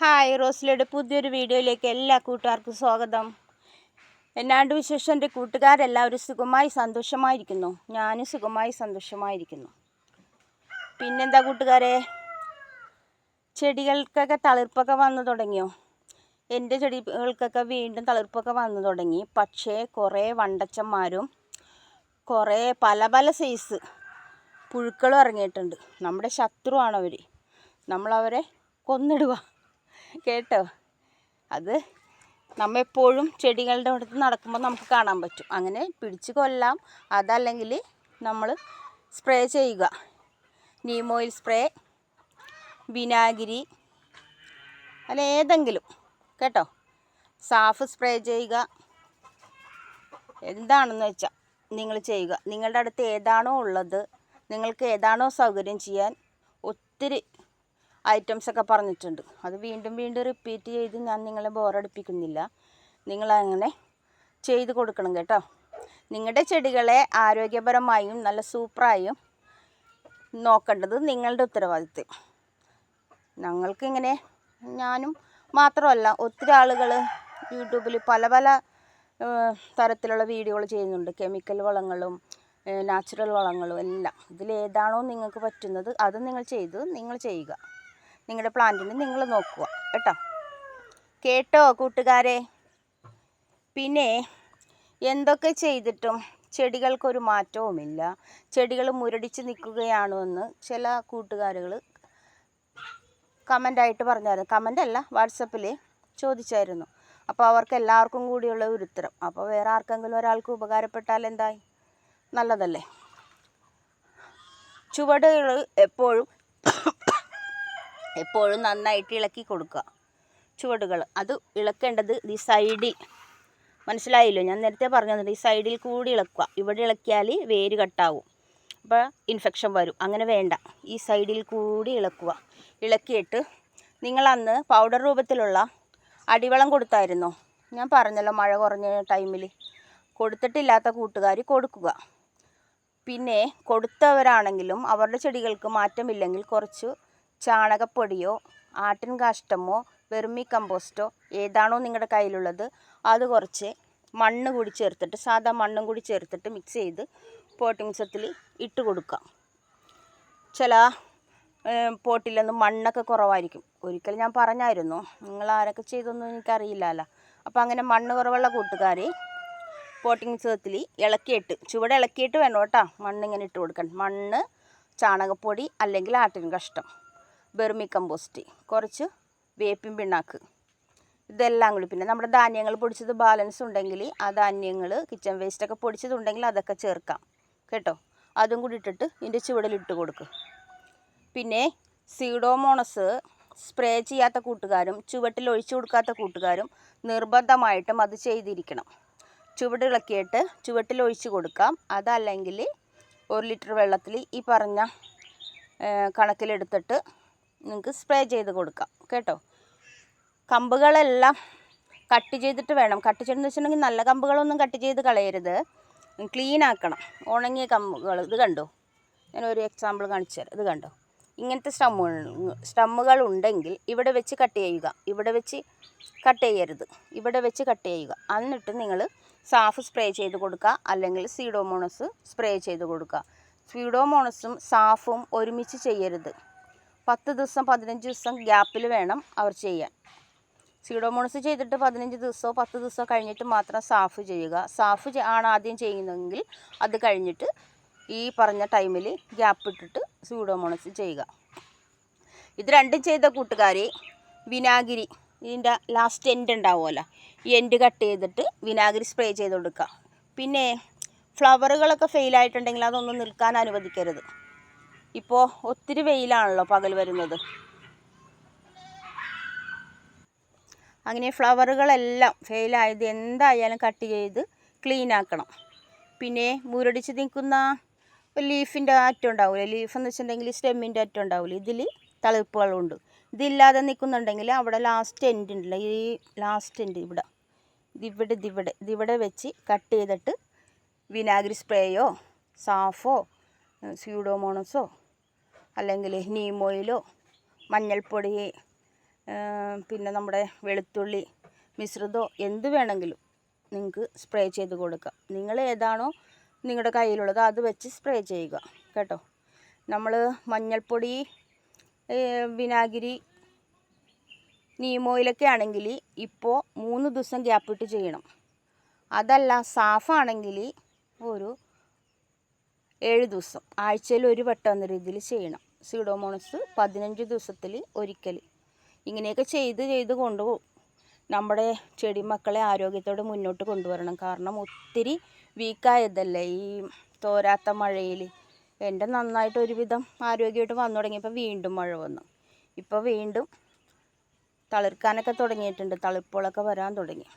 Hi റോസ്ലിയുടെ പുതിയൊരു വീഡിയോയിലേക്ക് എല്ലാ കൂട്ടുകാർക്കും സ്വാഗതം. എന്നാണ്ട് വിശേഷം? എന്റെ കൂട്ടുകാരെല്ലാവരും സുഖമായി സന്തോഷമായിരിക്കുന്നു. ഞാനും സുഖമായി സന്തോഷമായിരിക്കുന്നു. പിന്നെന്താ കൂട്ടുകാരെ? ചെടികൾക്കൊക്കെ തളിർപ്പൊക്കെ വന്നു തുടങ്ങിയോ? എന്റെ ചെടികൾക്കൊക്കെ വീണ്ടും തളിർപ്പൊക്കെ വന്നു തുടങ്ങി. പക്ഷേ കുറേ വണ്ടച്ചന്മാരും കുറേ പല പല സൈസ് പുഴുക്കളും ഇറങ്ങിയിട്ടുണ്ട്. നമ്മുടെ ശത്രുവാണവർ നമ്മളവരെ കൊന്നിടുക. കേട്ടോ? അത് നമ്മൾ എപ്പോഴും ചെടികളുടെ അടുത്ത് നടക്കുമ്പോൾ നമുക്ക് കാണാൻ പറ്റും. അങ്ങനെ പിടിച്ച് കൊല്ലാം. അതല്ലെങ്കിൽ നമ്മൾ സ്പ്രേ ചെയ്യുക. നീം ഓയിൽ സ്പ്രേ വിനാഗിരി അല്ല ഏതെങ്കിലും. കേട്ടോ? സാഫ് സ്പ്രേ ചെയ്യുക. എന്താണെന്ന് വെച്ചാൽ നിങ്ങൾ ചെയ്യുക. നിങ്ങളുടെ അടുത്ത് ഏതാണോ ഉള്ളത് നിങ്ങൾക്ക് ഏതാണോ സൗകര്യം ചെയ്യാൻ ഒത്തിരി ഐറ്റംസൊക്കെ പറഞ്ഞിട്ടുണ്ട്. അത് വീണ്ടും വീണ്ടും റിപ്പീറ്റ് ചെയ്ത് ഞാൻ നിങ്ങളെ ബോറടിപ്പിക്കുന്നില്ല നിങ്ങളങ്ങനെ ചെയ്ത് കൊടുക്കണം കേട്ടോ. നിങ്ങളുടെ ചെടികളെ ആരോഗ്യപരമായും നല്ല സൂപ്പറായും നോക്കേണ്ടത് നിങ്ങളുടെ ഉത്തരവാദിത്വം. ഞങ്ങൾക്കിങ്ങനെ ഞാനും മാത്രമല്ല ഒത്തിരി ആളുകൾ യൂട്യൂബിൽ പല പല തരത്തിലുള്ള വീഡിയോകൾ ചെയ്യുന്നുണ്ട്. കെമിക്കൽ വളങ്ങളും നാച്ചുറൽ വളങ്ങളും എല്ലാം. ഇതിലേതാണോ നിങ്ങൾക്ക് പറ്റുന്നത് അത് നിങ്ങൾ ചെയ്ത് നിങ്ങൾ ചെയ്യുക. നിങ്ങളുടെ പ്ലാന്റിന് നിങ്ങൾ നോക്കുക കേട്ടോ? കേട്ടോ കൂട്ടുകാരെ? പിന്നെ എന്തൊക്കെ ചെയ്തിട്ടും ചെടികൾക്കൊരു മാറ്റവുമില്ല. ചെടികൾ മുരടിച്ച് നിൽക്കുകയാണോ എന്ന് ചില കൂട്ടുകാരുകൾ കമന്റായിട്ട് പറഞ്ഞായിരുന്നു. കമന്റല്ല വാട്സപ്പിൽ ചോദിച്ചായിരുന്നു. അപ്പോൾ അവർക്ക് എല്ലാവർക്കും കൂടിയുള്ള ഒരു ഉത്തരം. അപ്പോൾ വേറെ ആർക്കെങ്കിലും ഒരാൾക്ക് ഉപകാരപ്പെട്ടാൽ എന്തായി? നല്ലതല്ലേ? ചുവടുകൾ എപ്പോഴും എപ്പോഴും നന്നായിട്ട് ഇളക്കി കൊടുക്കുക. ചുവടുകൾ. അത് ഇളക്കേണ്ടത് ഈ സൈഡിൽ. മനസ്സിലായില്ലോ? ഞാൻ നേരത്തെ പറഞ്ഞു ഈ സൈഡിൽ കൂടി ഇളക്കുക. ഇവിടെ ഇളക്കിയാൽ വേര് കട്ടാവും. അപ്പോൾ ഇൻഫെക്ഷൻ വരും. അങ്ങനെ വേണ്ട. ഈ സൈഡിൽ കൂടി ഇളക്കുക. ഇളക്കിയിട്ട് നിങ്ങൾ അന്ന് പൗഡർ രൂപത്തിലുള്ള അടിവളം കൊടുത്തായിരുന്നോ? ഞാൻ പറഞ്ഞല്ലോ മഴ കുറഞ്ഞ ടൈമിൽ. കൊടുത്തിട്ടില്ലാത്ത കൂട്ടുകാർ കൊടുക്കുക. പിന്നെ കൊടുത്തവരാണെങ്കിലും അവരുടെ ചെടികൾക്ക് മാറ്റമില്ലെങ്കിൽ കുറച്ച് ചാണകപ്പൊടിയോ ആട്ടിൻ കാഷ്ടമോ വെർമി കമ്പോസ്റ്റോ ഏതാണോ നിങ്ങളുടെ കയ്യിലുള്ളത് അത് കുറച്ച് മണ്ണ് കൂടി ചേർത്തിട്ട് സാധാ മണ്ണും കൂടി ചേർത്തിട്ട് മിക്സ് ചെയ്ത് പോട്ടിംഗ് സത്തിൽ ഇട്ട് കൊടുക്കാം. ചില പോട്ടിലൊന്നും മണ്ണൊക്കെ കുറവായിരിക്കും. ഒരിക്കൽ ഞാൻ പറഞ്ഞായിരുന്നു നിങ്ങൾ ആരൊക്കെ ചെയ്തൊന്നും എനിക്കറിയില്ലല്ലോ അപ്പോൾ അങ്ങനെ മണ്ണ് കുറവുള്ള കൂട്ടുകാർ പോട്ടിംഗ് സത്തിൽ ഇളക്കിയിട്ട് ചുവടെ ഇളക്കിയിട്ട് വേണം കേട്ടോ മണ്ണ് ഇങ്ങനെ ഇട്ട് കൊടുക്കാൻ. മണ്ണ് ചാണകപ്പൊടി അല്ലെങ്കിൽ ആട്ടിൻ കഷ്ടം. വെർമി കമ്പോസ്റ്റ് കുറച്ച് വേപ്പിൻ പിണ്ണാക്ക് ഇതെല്ലാം കൂടി. പിന്നെ നമ്മുടെ ധാന്യങ്ങൾ പൊടിച്ചത് ബാലൻസ് ഉണ്ടെങ്കിൽ ആ ധാന്യങ്ങൾ കിച്ചൺ വേസ്റ്റൊക്കെ പൊടിച്ചതുണ്ടെങ്കിൽ അതൊക്കെ ചേർക്കാം. കേട്ടോ? അതും കൂടി ഇട്ടിട്ട് ഇതിന്റെ ചുവടിലിട്ട് കൊടുക്കുക പിന്നെ സീഡോമോണസ് സ്പ്രേ ചെയ്യാത്ത കൂട്ടുകാരും ചുവട്ടിൽ ഒഴിച്ചു കൊടുക്കാത്ത കൂട്ടുകാരും നിർബന്ധമായിട്ടും അത് ചെയ്തിരിക്കണം. ചുവട് ചുവട്ടിൽ ഒഴിച്ച് കൊടുക്കാം. അതല്ലെങ്കിൽ ഒരു ലിറ്റർ വെള്ളത്തിൽ ഈ പറഞ്ഞ കണക്കിലെടുത്തിട്ട് നിങ്ങൾക്ക് സ്പ്രേ ചെയ്ത് കൊടുക്കാം കേട്ടോ? കമ്പുകളെല്ലാം കട്ട് ചെയ്തിട്ട് വേണം. കട്ട് ചെയ്തെന്ന് വെച്ചിട്ടുണ്ടെങ്കിൽ നല്ല കമ്പുകളൊന്നും കട്ട് ചെയ്ത് കളയരുത്. ക്ലീൻ ആക്കണം. ഉണങ്ങിയ കമ്പുകൾ ഇത് കണ്ടോ? ഞാൻ ഒരു എക്സാമ്പിൾ കാണിച്ചു തരാം. ഇത് കണ്ടോ? ഇങ്ങനത്തെ സ്റ്റമ്മുകൾ സ്റ്റമ്മുകൾ ഉണ്ടെങ്കിൽ ഇവിടെ വെച്ച് കട്ട് ചെയ്യുക. ഇവിടെ വെച്ച് കട്ട് ചെയ്യരുത്. ഇവിടെ വെച്ച് കട്ട് ചെയ്യുക. എന്നിട്ട് നിങ്ങൾ സാഫ് സ്പ്രേ ചെയ്ത് കൊടുക്കുക. അല്ലെങ്കിൽ സീഡോമോണസ് സ്പ്രേ ചെയ്ത് കൊടുക്കുക. സീഡോമോണസും സാഫും ഒരുമിച്ച് ചെയ്യരുത്. പത്ത് ദിവസം പതിനഞ്ച് ദിവസം ഗ്യാപ്പിൽ വേണം അവർ ചെയ്യാൻ. സീഡോമോണസ് ചെയ്തിട്ട് പതിനഞ്ച് ദിവസമോ പത്ത് ദിവസമോ കഴിഞ്ഞിട്ട് മാത്രം സാഫ് ചെയ്യുക. സാഫ് ആണ് ആദ്യം ചെയ്യുന്നതെങ്കിൽ അത് കഴിഞ്ഞിട്ട് ഈ പറഞ്ഞ ടൈമിൽ ഗ്യാപ്പ് ഇട്ടിട്ട് സീഡോമോണസ് ചെയ്യുക. ഇത് രണ്ടും ചെയ്ത കൂട്ടുകാർ വിനാഗിരി ഇതിന്റെ ലാസ്റ്റ് എൻഡ് ഉണ്ടാവുമല്ലോ. ഈ എൻഡ് കട്ട് ചെയ്തിട്ട് വിനാഗിരി സ്പ്രേ ചെയ്ത് കൊടുക്കുക. പിന്നെ ഫ്ലവറുകളൊക്കെ ഫെയിലായിട്ടുണ്ടെങ്കിൽ അതൊന്നും നിൽക്കാൻ അനുവദിക്കരുത്. ഇപ്പോൾ ഒത്തിരി വെയിലാണല്ലോ പകൽ വരുന്നത്. അങ്ങനെ ഫ്ലവറുകളെല്ലാം ഫെയിലായത് എന്തായാലും കട്ട് ചെയ്ത് ക്ലീൻ ആക്കണം പിന്നെ മുരടിച്ച് നിൽക്കുന്ന ലീഫിന്റെ അറ്റം ഉണ്ടാവില്ല? ലീഫ് എന്ന് വെച്ചിട്ടുണ്ടെങ്കിൽ സ്റ്റെമ്മിന്റെ അറ്റം ഉണ്ടാവില്ല? ഇതിൽ തളിർപ്പുകളുണ്ട് ഇതില്ലാതെ നിൽക്കുന്നുണ്ടെങ്കിൽ അവിടെ ലാസ്റ്റ് എൻഡ് ഉണ്ടല്ലോ. ഈ ലാസ്റ്റ് എൻഡ് ഇവിടെ. ഇതിവിടെ ഇതിവിടെ. ഇതിവിടെ വെച്ച് കട്ട് ചെയ്തിട്ട് വിനാഗിരി സ്പ്രേയോ സാഫോ സ്യൂഡോമോണസോ അല്ലെങ്കിൽ നീം ഓയിലോ മഞ്ഞൾപ്പൊടി പിന്നെ നമ്മുടെ വെളുത്തുള്ളി മിശ്രിതമോ എന്ത് വേണമെങ്കിലും നിങ്ങൾക്ക് സ്പ്രേ ചെയ്ത് കൊടുക്കാം. നിങ്ങൾ ഏതാണോ നിങ്ങളുടെ കയ്യിലുള്ളത് അത് വെച്ച് സ്പ്രേ ചെയ്യുക കേട്ടോ. നമ്മൾ മഞ്ഞൾപ്പൊടി വിനാഗിരി നീം ഓയിലൊക്കെ ആണെങ്കിൽ ഇപ്പോൾ മൂന്ന് ദിവസം ഗ്യാപ്പിട്ട് ചെയ്യണം. അതല്ല സാഫാണെങ്കിൽ ഒരു ഏഴ് ദിവസം. ആഴ്ചയിൽ ഒരു വട്ടം എന്ന രീതിയിൽ ചെയ്യണം. സീഡോമോണസ് പതിനഞ്ച് ദിവസത്തിൽ ഒരിക്കൽ. ഇങ്ങനെയൊക്കെ ചെയ്ത് ചെയ്ത് കൊണ്ടുപോകും നമ്മുടെ ചെടി മക്കളെ ആരോഗ്യത്തോടെ മുന്നോട്ട് കൊണ്ടുവരണം. കാരണം ഒത്തിരി വീക്കായതല്ലേ ഈ തോരാത്ത മഴയിൽ. എന്റെ നന്നായിട്ട് ഒരുവിധം ആരോഗ്യമായിട്ട് വന്നു തുടങ്ങിയപ്പോൾ വീണ്ടും മഴ വന്നു. ഇപ്പോൾ വീണ്ടും തളിർക്കാനൊക്കെ തുടങ്ങിയിട്ടുണ്ട്. തളിപ്പുകളൊക്കെ വരാൻ തുടങ്ങി.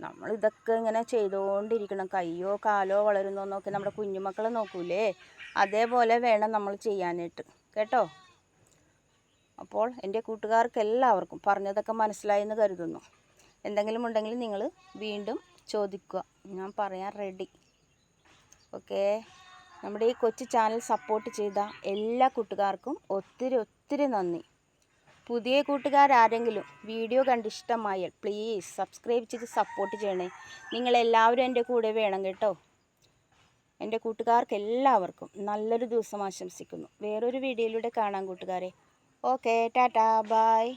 നമ്മൾ ഇതൊക്കെ ഇങ്ങനെ ചെയ്തുകൊണ്ടിരിക്കണം കയ്യോ കാലോ വളരുന്നോ നോക്കി നമ്മുടെ കുഞ്ഞുമക്കളെ നോക്കൂലേ? അതേപോലെ വേണം നമ്മൾ ചെയ്യാനായിട്ട്. കേട്ടോ? അപ്പോൾ എന്റെ കൂട്ടുകാർക്ക് എല്ലാവർക്കും പറഞ്ഞതൊക്കെ മനസ്സിലായി എന്ന് കരുതുന്നു. എന്തെങ്കിലും ഉണ്ടെങ്കിൽ നിങ്ങൾ വീണ്ടും ചോദിക്കുക. ഞാൻ പറയാൻ റെഡി ഓക്കേ നമ്മുടെ ഈ കൊച്ചു ചാനൽ സപ്പോർട്ട് ചെയ്ത എല്ലാ കൂട്ടുകാർക്കും ഒത്തിരി ഒത്തിരി നന്ദി. പുതിയ കൂട്ടുകാരാരെങ്കിലും വീഡിയോ കണ്ട് ഇഷ്ടമായാൽ പ്ലീസ് സബ്സ്ക്രൈബ് ചെയ്ത് സപ്പോർട്ട് ചെയ്യണേ. നിങ്ങളെല്ലാവരും എന്റെ കൂടെ വേണം കേട്ടോ. എന്റെ കൂട്ടുകാർക്ക് എല്ലാവർക്കും നല്ലൊരു ദിവസം ആശംസിക്കുന്നു. വേറൊരു വീഡിയോയിലൂടെ കാണാം കൂട്ടുകാരെ. Okay Tata bye